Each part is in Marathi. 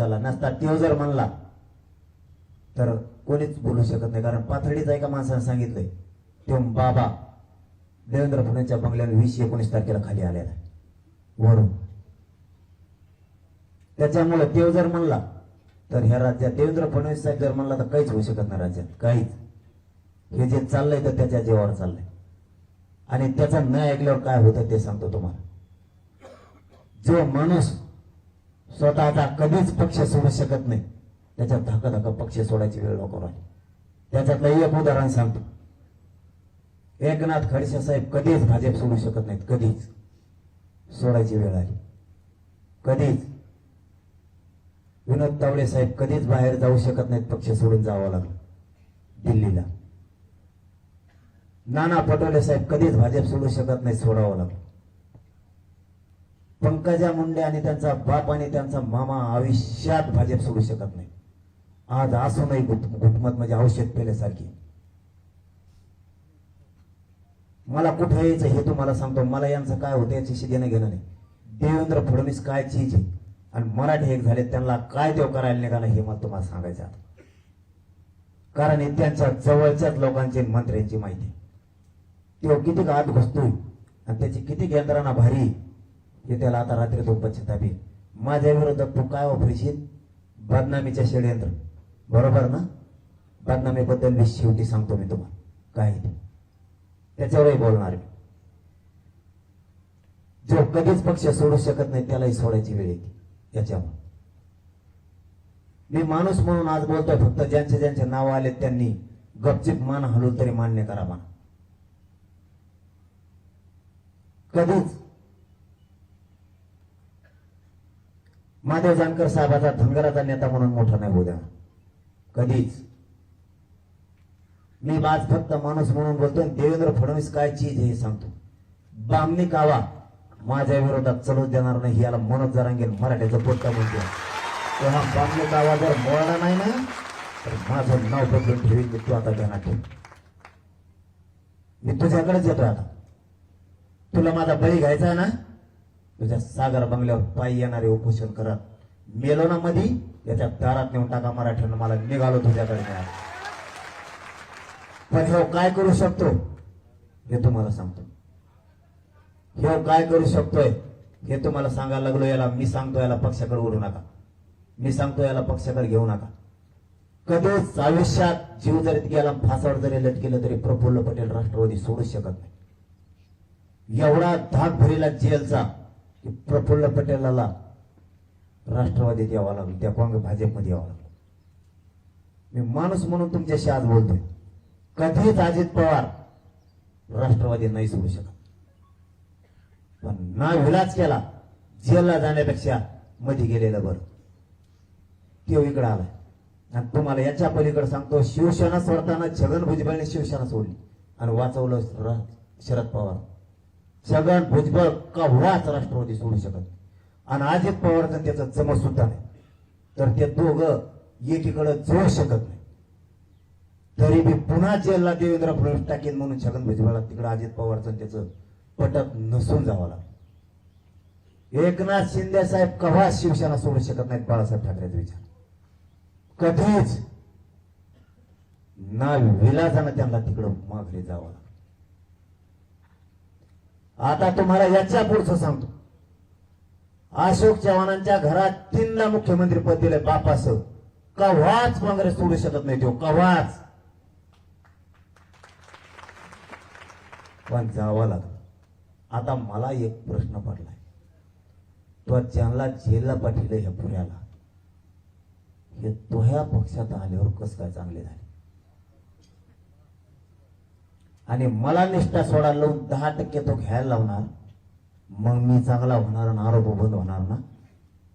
माणसाला नसता तो जर म्हणला तर कोणीच बोलू शकत नाही. कारण पाथर्डीच एका का माणसानं सांगितलंय तो बाबा देवेंद्र फडणवीसच्या बंगल्यावर वीस एकोणीस तारखेला खाली आलेला वरून. त्याच्यामुळे देव जर म्हणला तर ह्या राज्यात देवेंद्र फडणवीस साहेब जर म्हणला तर काहीच होऊ शकत नाही राज्यात. काहीच. हे जे चाललंय तर त्याच्या जीवावर चाललंय. आणि त्याचा न ऐकल्यावर काय होतं ते सांगतो तुम्हाला. जो माणूस स्वतःचा कधीच पक्ष सोडू शकत नाही. त्याच्यात धक्का धक्का पक्ष सोडायची वेळ नको आली त्याच्यातलं एक उदाहरण सांगतो. एकनाथ खडसे साहेब कधीच भाजप सोडू शकत नाहीत. कधीच. सोडायची वेळ आली. कधीच. विनोद तावडे साहेब कधीच बाहेर जाऊ शकत नाहीत. पक्ष सोडून जावं लागलं. दिल्लीला. नाना पटोले साहेब कधीच भाजप सोडू शकत नाही सोडावं लागलं. पंकजा मुंडे आणि त्यांचा बाप आणि त्यांचा मामा आयुष्यात भाजप सोडू शकत नाही. आज असूनही घुट गुटमत म्हणजे औषध पेल्यासारखी. मला कुठं यायचं हे तुम्हाला सांगतो. मला यांचं काय होतं याच्याशी देणं घेणं नाही. देवेंद्र फडणवीस काय चीज आहे? आणि मराठी एक झाले त्यांना काय देव करायला निघाला हे मला तुम्हाला सांगायचं आता कारण हे त्यांच्या जवळच्याच लोकांची मंत्र्यांची माहिती तो किती आत घुसतोय आणि त्याची किती यंत्रणा भारी आहे, हे त्याला आता रात्री तो पश्चितापी माझ्या विरोधात तू काय वापरशील? बदनामीच्या षडयंत्र. बरोबर ना? बदनामीबद्दल मी शेवटी सांगतो मी तुम्हाला. काय ते. त्याच्यावरही बोलणार मी. जो कधीच पक्ष सोडू शकत नाही त्यालाही सोडायची वेळ येते. याच्यावर. मी माणूस म्हणून आज बोलतोय फक्त ज्यांचे ज्यांचे नाव आले त्यांनी गपचिप मान हलवून तरी मान्य करा म्हणा कधीच महादेव जानकर साहेबाचा धनगराचा नेता म्हणून मोठा नाही होऊ द्या. कधीच. मी आज फक्त माणूस म्हणून बोलतो देवेंद्र फडणवीस काय चीज हे सांगतो. बामणी कावा माझ्या विरोधात चलू देणार नाही याला मनोज जरांगेल मराठीचं पोट्टा म्हणते तेव्हा बामणी कावा जर बोलला नाही ना तर माझं नाव बदलून ठेवी मी तू आता ध्यानात ठेव मी तुझ्याकडेच येतो आता. तुला माझा बळी घ्यायचा आहे ना? तुझ्या सागर बंगल्यावर पायी येणारे उपोषण करत मेलो ना मधी याच्या दारात नेऊन टाका मराठ्यांना. मला निघालो तुझ्याकडे. मी पण काय करू शकतो? हे तुम्हाला सांगतो. हे काय करू शकतोय? हे तुम्हाला सांगायला लागलो याला मी सांगतो याला पक्षाकडे ओढू नका. मी सांगतो याला पक्षाकडे घेऊ नका. कधीच आयुष्यात जीव जरी गेला फासावर जरी लटकेलं तरी प्रफुल्ल पटेल राष्ट्रवादी सोडू शकत नाही. एवढा धाक भरीला जेलचा प्रफुल्ल पटेलाला राष्ट्रवादीत यावं लागलं त्या काँग्रेस भाजपमध्ये यावं लागलं. मी माणूस म्हणून तुमच्याशी आज बोलतोय. कधीच अजित पवार राष्ट्रवादी नाही सोडू शकत. पण ना विलाज केला जेलला जाण्यापेक्षा मध्ये गेलेलं बरं. तो इकडे आलाय. आणि तुम्हाला याच्या पलीकडे सांगतो शिवसेना सोडताना छगन भुजबळने शिवसेना सोडली. आणि वाचवलं शरद पवार. छगन भुजबळ कव्हाच राष्ट्रवादी सोडू शकत नाही. आणि अजित पवारचं त्याचं जमत सुद्धा नाही. तर ते दोघं एकीकडे जोड शकत नाही. तरी बी पुन्हा जेलला देवेंद्र फडणवीस टाकेन म्हणून छगन भुजबळला तिकडे अजित पवारचं त्याचं पटक नसून जावं लागलं. एकनाथ शिंदे साहेब कव्हा शिवसेना सोडू शकत नाहीत बाळासाहेब ठाकरेचा विचार. कधीच. ना विलासानं त्यांना तिकडं मागले जावं लागलं. आता तुम्हाला याच्या पुढचं सांगतो. अशोक चव्हाणांच्या घरात तीनला मुख्यमंत्री पद दिलंय बापासह कव्हाच काँग्रेस सोडू शकत नाही तो कव्हाच. पण जावं लागलं. आता मला एक प्रश्न पडलाय. तो ज्यांना जेलला पाठवलं ह्या पुण्याला हे तो ह्या पक्षात आल्यावर कस काय चांगले झाले? आणि मला निष्ठा सोडायला लावून दहा टक्के तो घ्यायला लावणार. मग मी चांगला होणार आणि आरोप बंद होणार ना?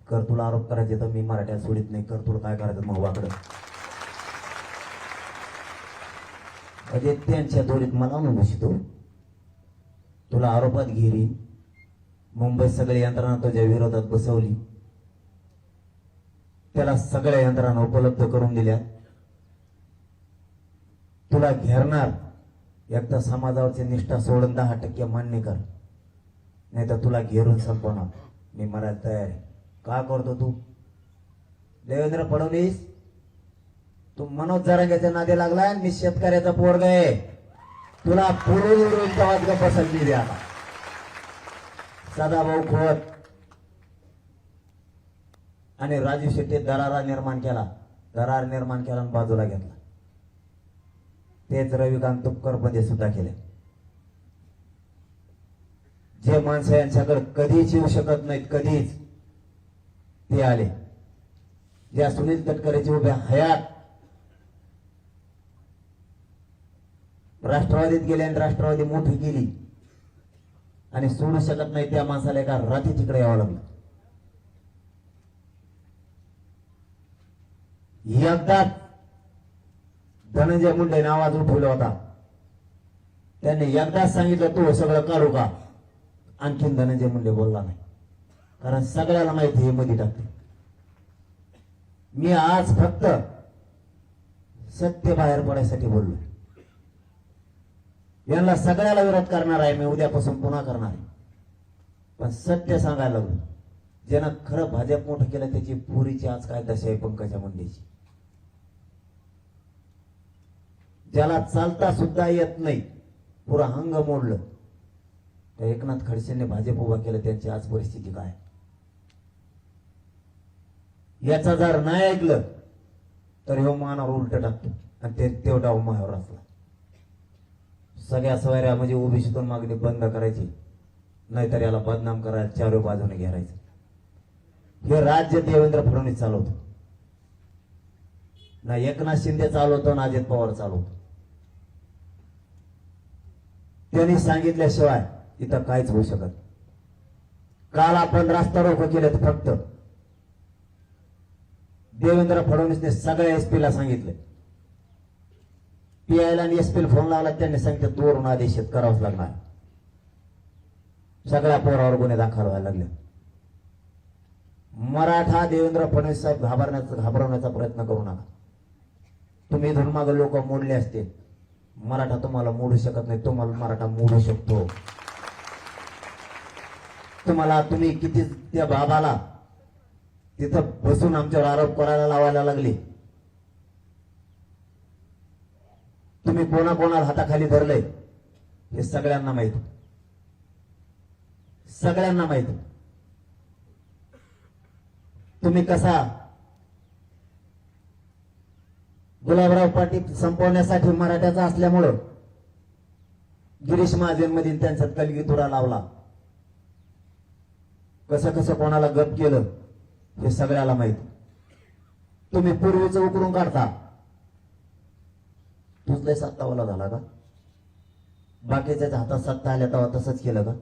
कर तुला आरोप करायचे तर मी मराठ्यात सोडित नाही. कर तुला काय करायचं? मग वाकडं म्हणजे त्यांच्या दोरीत मला म्हणून बसतो तुला आरोपात घेरी. मुंबईत सगळी यंत्रणा तुझ्या विरोधात बसवली. त्याला सगळ्या यंत्रणा उपलब्ध करून दिल्या. तुला घेरणार. एकदा समाजावरची निष्ठा सोडून दहा टक्के मान्य कर. नाही तर तुला घेरून संपवणार. मी मरायला तयार आहे. का करतो तू? देवेंद्र फडणवीस तू मनोज जरांग्याच्या नादी लागलाय मी शेतकऱ्याचा पोर आहे. तुला पुढे उडून तेव्हाच द्या. सदाभाऊ खोत आणि राजू शेट्टी दरारा निर्माण केला. दरार निर्माण केला आणि बाजूला घेतला. तेच रविकांत तुपकरमध्ये सुद्धा केले. जे माणसं यांच्याकडे कधीच येऊ शकत नाहीत कधीच. ते आले. ज्या सुनील तटकरेची उभ्या हयात. राष्ट्रवादीत गेले आणि राष्ट्रवादी मोठी गेली आणि सोडू शकत नाही त्या माणसाला एका रात्री तिकडे यावं लागलं. एकदा धनंजय मुंडेने आवाज उठवला होता. त्यांनी एकदाच सांगितलं तो सगळं काढू का? आणखीन धनंजय मुंडे बोलला नाही. कारण सगळ्याला माहिती हे मध्ये टाकते. मी आज फक्त सत्य बाहेर पडायसाठी बोललो यांना सगळ्याला विरोध करणार आहे मी उद्यापासून पुन्हा करणार आहे. पण सत्य सांगायला लागलो. ज्यानं खरं भाजप मोठं केलं त्याची पुरीची आज काय दशा आहे पंकजा मुंडेची? ज्याला चालता सुद्धा येत नाही पुरा हंग मोडलं. तर एकनाथ खडसेंनी भाजप उभा केलं त्यांची आज परिस्थिती काय? याचा जर नाही ऐकलं तर ह्यो मानावर उलट टाकतो. आणि ते तेवढा उमायावर असला. सगळ्या सवाऱ्या म्हणजे ओबीसीतून मागणी बंद करायची. नाहीतर याला बदनाम करायला चारो बाजूने घेरायचं. हे राज्य देवेंद्र फडणवीस चालवतो. ना एकनाथ शिंदे चालवतो ना अजित पवार चालवतो. त्यांनी सांगितल्याशिवाय इथं काहीच होऊ शकत काल आपण रास्ता रोको केलेत फक्त. देवेंद्र फडणवीसने सगळ्या एसपी ला सांगितलं. पीआयला आणि एसपी फोन लावला त्यांनी सांगितलं तोरून आदेशित करावाच लागणार. सगळ्या पोरावर गुन्हे दाखल व्हायला लागले. मराठा देवेंद्र फडणवीस साहेब घाबरण्याचा घाबरवण्याचा प्रयत्न करू नका. तुम्ही इथून मागे लोक मोडले असतील. मराठा तुम्हाला मोडू शकत नाही तुम्हाला मराठा मोडू शकतो. तुम्हाला तुम्ही किती त्या बाबाला तिथं बसून आमच्यावर आरोप करायला लावायला लागले. तुम्ही कोणा कोणाला हाताखाली धरलंय हे सगळ्यांना माहीत. सगळ्यांना माहीत. तुम्ही कसा गुलाबराव पाटील संपवण्यासाठी मराठ्याचा असल्यामुळं गिरीश महाजनमधील त्यांच्यात कलगी तुरा लावला. कसं कसं कोणाला गप केलं हे सगळ्याला माहीत. तुम्ही पूर्वीचं उकरून काढता. तूच लय सत्तावाला झाला का? बाकीच्या हातात सत्ता आल्या तेव्हा तसंच केलं का?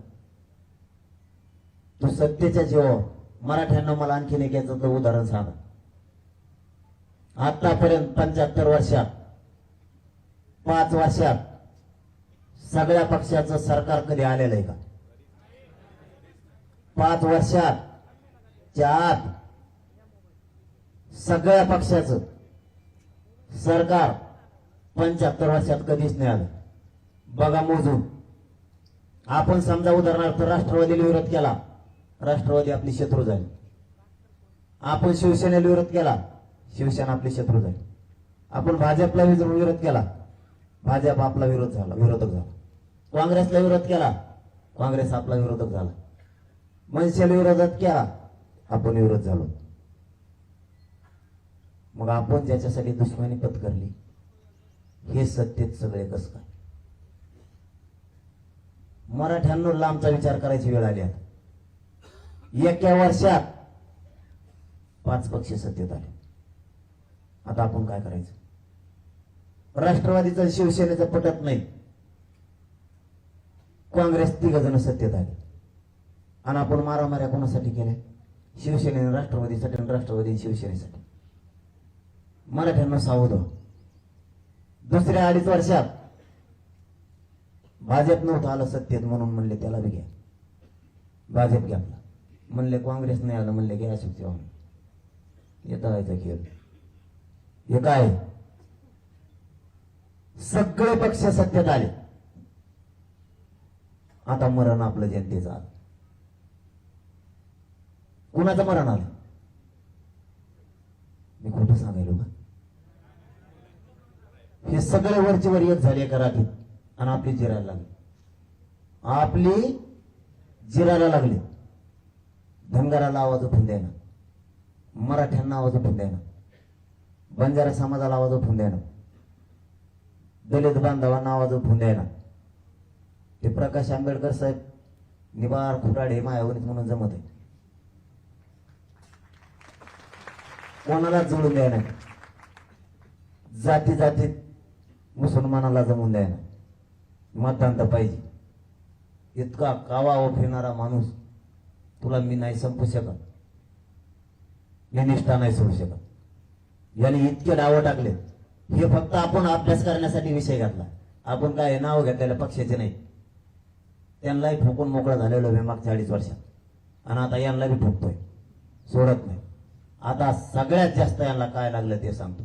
तू सत्तेच्या जीवावर मराठ्यांना मला आणखीन एक याचं उदाहरण सांगा. आतापर्यंत पंच्याहत्तर वर्षात पाच वर्षात सगळ्या पक्षाचं सरकार कधी आलेलं आहे का? पाच वर्षात च्या आत सगळ्या पक्षाचं सरकार पंच्याहत्तर वर्षात कधीच नाही आलं. बघा मोजून. आपण समजा उदाहरणार्थ राष्ट्रवादीला विरोध केला राष्ट्रवादी आपली शत्रू झाली. आपण शिवसेनेला विरोध केला शिवसेना आपले शत्रू झाली. आपण भाजपला विरोध केला. भाजप आपला विरोध झाला विरोधक झाला. काँग्रेसला विरोध केला. काँग्रेस आपला विरोधक झाला. मनसेला विरोधात केला. आपण विरोध झालो. मग आपण ज्याच्यासाठी दुश्मनी पत्करली हे सत्तेत सगळे कस काय? मराठ्यांना लांबचा विचार करायची वेळ आली आता. एका वर्षात पाच पक्ष सत्तेत आले. आता आपण काय करायचं? राष्ट्रवादीचा शिवसेनेचा पटत नाही. काँग्रेस तिघ जण सत्तेत आले. आणि आपण मारामाऱ्या कोणासाठी केल्या? शिवसेनेने राष्ट्रवादीसाठी आणि राष्ट्रवादी शिवसेनेसाठी. मराठ्यांना सावध दुसऱ्या अडीच वर्षात भाजप नव्हतं आलं सत्तेत म्हणून म्हणले त्याला बी घ्या. भाजप घेतला म्हणले. काँग्रेस नाही आलं. म्हणले घ्या शिवसेवा चव्हाण. येता व्हायचा खेळ. हे काय? सगळे पक्ष सत्तेत आले. आता मरण आपलं जनतेचं आलं. कुणाचं मरण आलं? मी खोटं सांगायलो का? हे सगळे वरचे वर एक झाले कराठीत आणि आपली जिरायला लागली. आपली जिरायला लागली. धनगराला आवाज उठून द्यायना मराठ्यांना आवाज उठून द्यायना बंजारा समाजाला आवाज उठून द्यायला दलित बांधवांना आवाज उठून द्यायला ते प्रकाश आंबेडकर साहेब निबार खुराडे मायावनीत म्हणून जमत आहे कोणाला जुळून द्यायला जाती जातीत मुसलमानाला जमून द्यायला मतदान तर पाहिजे इतका कावा फिरणारा माणूस तुला मी नाही संपू शकत मी निष्ठा नाही सोडू शकत याने इतके डावं टाकलेत. हे फक्त आपण अभ्यास करण्यासाठी विषय घातला. आपण काय नाव घेतलेलं पक्षाचे नाही. त्यांनाही ठोकून मोकळं झालेलो मी मागच्या अडीच वर्षात. आणि आता यांना बी ठोकतोय सोडत नाही. आता सगळ्यात जास्त यांना काय लागलं ते सांगतो.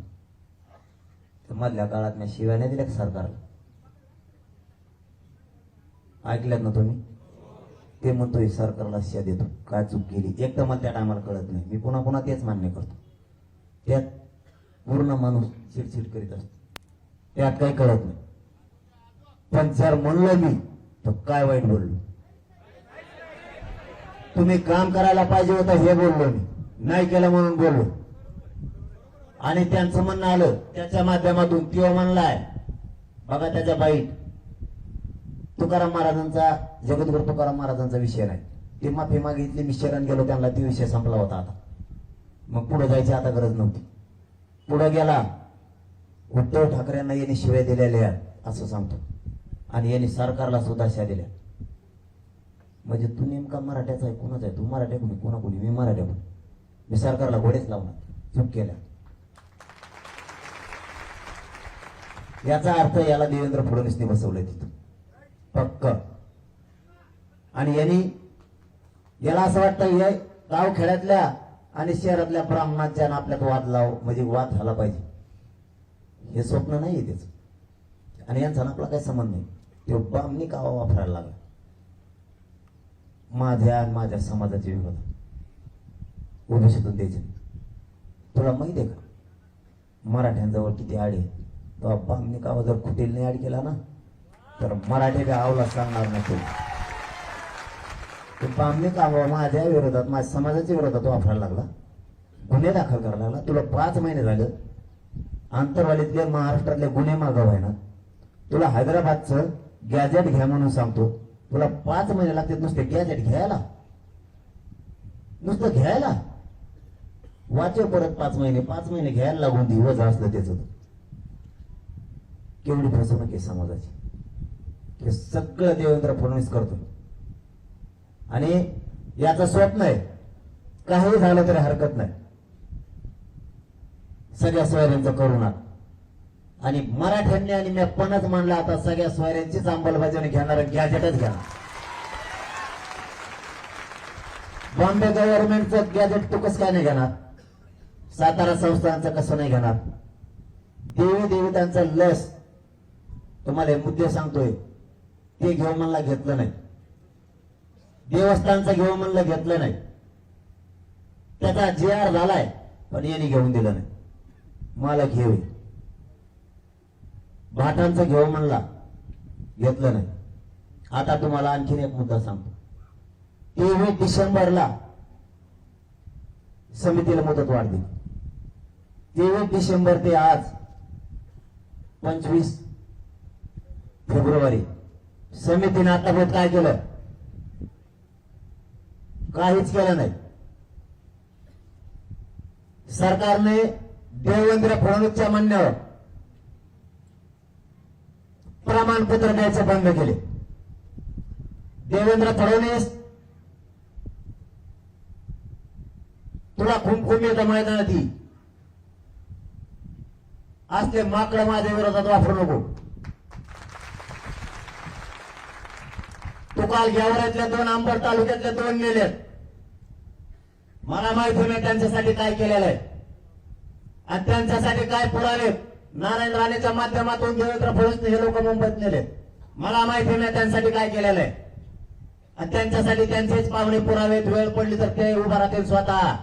तर मधल्या काळात मी शिव्याने दिल्या सरकारला? ऐकल्यात ना तुम्ही? ते म्हणतोय सरकारला शिया देतो. काय चूक केली? एक तर मला त्या टायमाला कळत नाही. मी पुन्हा पुन्हा तेच मान्य करतो. त्यात पूर्ण माणूस चिडचिड करीत असतो. त्यात काही कळत नाही. पण जर म्हणलो मी तर काय वाईट बोललो? तुम्ही काम करायला पाहिजे होतं हे बोललो मी. नाही केलं म्हणून बोललो. आणि त्यांचं म्हणणं आलं त्याच्या माध्यमातून किंवा म्हणलाय बघा त्याच्या बाईट तुकाराम महाराजांचा जगद्गुरु तुकाराम महाराजांचा विषय नाही. ते माफी मागितली मी शरण गेलो त्यांना ती विषय संपला होता आता. मग पुढे जायची आता गरज नव्हती. पुढे गेला. उद्धव ठाकरेंना यांनी शिव्या दिलेल्या असं सांगतो. आणि यांनी सरकारला सुद्धा शिव्या दिल्या. म्हणजे तू नेमका मराठ्याचा आहे कोणाचा आहे? तू मराठ्या कोणी? कोणा कोणी मी मराठ्या कोणी? मी सरकारला घोडेच लावणार. चूक केल्या. याचा अर्थ याला देवेंद्र फडणवीसने बसवलंय तिथं. पक्क. आणि यांनी याला असं वाटतं हे गाव खेड्यातल्या आणि शहरातल्या ब्राह्मणाच्या आपल्यात वाद लाव म्हणजे वाद झाला पाहिजे. हे स्वप्न नाही त्याच आणि यांचा ना आपला काही संबंध नाही. तो ब्राह्मणी कावा वापरायला लागला. माझ्या आणि माझ्या समाजाचे विरोध. उद्देशातून द्यायचे. तुला माहिती आहे का? मराठ्यांजवळ किती आड आहे. तो बामणी कावा जर खुटेल नाही आड केला ना तर मराठी काय आवला सांगणार नाही तो बामणी कावा माझ्या विरोधात माझ्या समाजाच्या विरोधात वापरायला लागला. गुन्हे दाखल करायला लागला. तुला पाच महिने झालं. आंतरवालीतले महाराष्ट्रातले गुन्हे मागव आहे ना तुला हैदराबादचं गॅजेट घ्या म्हणून सांगतो. तुला पाच महिने लागतात नुसते गॅजेट घ्यायला. नुसतं घ्यायला. वाचे परत पाच महिने पाच महिने घ्यायला लागून दिवस असलं त्याचं. केवढी फसवणूक आहे समाजाची. हे सगळं देवेंद्र फडणवीस करतो. आणि याचं स्वप्न आहे. काही झालं तरी हरकत नाही. सगळ्या सोयऱ्यांचं करुणा. आणि मराठ्यांनी आणि मी पणच मानलं आता सगळ्या सोयऱ्यांचीच अंमलबजावणी घेणार गॅजेटच घेणार. बॉम्बे गव्हर्नमेंटचं गॅजेट तू कसं काय नाही घेणार? सातारा संस्थांचं कसं नाही घेणार? देवी देवतांचं लस. तुम्हाला हे मुद्दे सांगतोय. ते घेऊन मला घेतलं नाही. देवस्थानचं घेऊ म्हणलं घेतलं नाही. त्याचा जे आर झालाय पण यांनी घेऊन दिलं नाही. मला घेऊ भाटांचं घेऊ म्हणला घेतलं नाही. आता तुम्हाला आणखीन एक मुद्दा सांगतो. तेवीस डिसेंबरला समितीला मुदत वाढ दिली तेवीस डिसेंबर ते आज पंचवीस फेब्रुवारी. समितीने आतापर्यंत काय केलं? काहीच केलं नाही. सरकारने देवेंद्र फडणवीसच्या म्हणण्यावर प्रमाणपत्र द्यायचे बंद केले. देवेंद्र फडणवीस तुला खुमखुम येतं मैदानात असले माकडं माझ्या विरोधात वापरू नको. तू काल गेवरातल्या दोन आंबड तालुक्यातल्या दोन नेल्यात. मला माहिती नाही त्यांच्यासाठी काय केलेलं आहे. आणि त्यांच्यासाठी काय पुरावे नारायण राणेच्या माध्यमातून देवेंद्र फडणवीस हे लोक मुंबईत नेले. मला माहिती नाही त्यांच्यासाठी काय केलेलं आहे. आणि त्यांच्यासाठी त्यांचेच पाहुणे पुरावेत वेळ पडली तर ते उभा राहतील स्वतः.